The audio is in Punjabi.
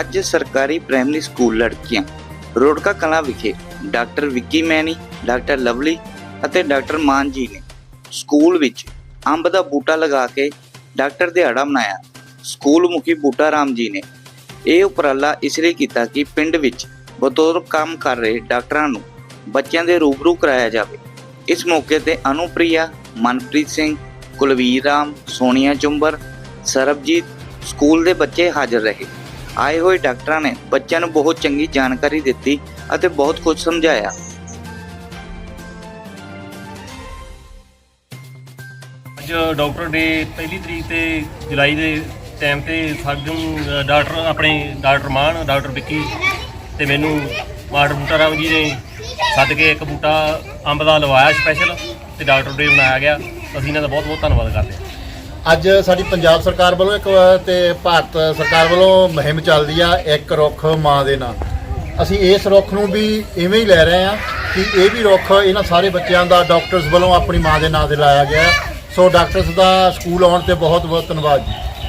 ਅੱਜ ਸਰਕਾਰੀ ਪ੍ਰਾਇਮਰੀ ਸਕੂਲ ਲੜਕੀਆਂ, ਰੋੜਕਾ ਕਲਾਂ ਵਿਖੇ ਡਾਕਟਰ ਵਿੱਕੀ ਮੈਨੀ, ਡਾਕਟਰ ਲਵਲੀ ਅਤੇ ਡਾਕਟਰ ਮਾਨ ਜੀ ਨੇ ਸਕੂਲ ਵਿੱਚ ਅੰਬ ਦਾ ਬੂਟਾ ਲਗਾ ਕੇ ਡਾਕਟਰ ਦਿਹਾੜਾ ਮਨਾਇਆ। ਸਕੂਲ ਮੁਖੀ ਬੂਟਾ ਰਾਮ ਜੀ ਨੇ ਇਹ ਉਪਰਾਲਾ ਇਸ ਲਈ ਕੀਤਾ ਕਿ ਪਿੰਡ ਵਿੱਚ ਬਤੌਰ ਕੰਮ ਕਰ ਰਹੇ ਡਾਕਟਰਾਂ ਨੂੰ ਬੱਚਿਆਂ ਦੇ ਰੂਬਰੂ ਕਰਾਇਆ ਜਾਵੇ। ਇਸ ਮੌਕੇ ਤੇ ਅਨੁਪ੍ਰਿਆ, ਮਨਪ੍ਰੀਤ ਸਿੰਘ, ਕੁਲਵੀਰ ਰਾਮ, ਸੋਨੀਆ ਚੁੰਬਰ, ਸਰਬਜੀਤ ਸਕੂਲ ਦੇ ਬੱਚੇ ਹਾਜ਼ਰ ਰਹੇ। ਆਏ ਹੋਏ ਡਾਕਟਰਾਂ ਨੇ ਬੱਚਿਆਂ ਨੂੰ ਬਹੁਤ ਚੰਗੀ ਜਾਣਕਾਰੀ ਦਿੱਤੀ ਅਤੇ ਬਹੁਤ ਕੁਝ ਸਮਝਾਇਆ। ਅੱਜ ਡਾਕਟਰ ਡੇ ਪਹਿਲੀ ਤਰੀਕ ਤੇ ਜੁਲਾਈ ਦੇ ਟਾਈਮ ਤੇ ਸਾਨੂੰ ਡਾਕਟਰ, ਆਪਣੇ ਡਾਕਟਰ ਮਾਨ, ਡਾਕਟਰ ਵਿੱਕੀ ਤੇ ਮੈਨੂੰ ਮਾਸਟਰ ਬੂਟਾ ਰਾਮ ਜੀ ਨੇ ਸੱਦ ਕੇ ਇੱਕ ਬੂਟਾ ਅੰਬ ਦਾ ਲਵਾਇਆ ਸਪੈਸ਼ਲ ਤੇ ਡਾਕਟਰ ਡੇ ਬਣਾਇਆ ਗਿਆ। ਅਸੀਂ ਇਹਨਾਂ ਦਾ ਬਹੁਤ ਬਹੁਤ ਧੰਨਵਾਦ ਕਰਦੇ ਹਾਂ। ਅੱਜ ਸਾਡੀ ਪੰਜਾਬ ਸਰਕਾਰ ਵੱਲੋਂ ਇੱਕ, ਤੇ ਭਾਰਤ ਸਰਕਾਰ ਵੱਲੋਂ ਮੁਹਿੰਮ ਚੱਲਦੀ ਆ ਇੱਕ ਰੁੱਖ ਮਾਂ ਦੇ ਨਾਂ। ਅਸੀਂ ਇਸ ਰੁੱਖ ਨੂੰ ਵੀ ਇਵੇਂ ਹੀ ਲੈ ਰਹੇ ਆ ਕਿ ਇਹ ਵੀ ਰੁੱਖ ਇਹਨਾਂ ਸਾਰੇ ਬੱਚਿਆਂ ਦਾ, ਡਾਕਟਰਸ ਵੱਲੋਂ ਆਪਣੀ ਮਾਂ ਦੇ ਨਾਂ ਤੇ ਲਾਇਆ ਗਿਆ ਸੋ ਡਾਕਟਰਸ ਦਾ ਸਕੂਲ ਆਉਣ ਤੇ ਬਹੁਤ ਬਹੁਤ ਧੰਨਵਾਦ ਜੀ।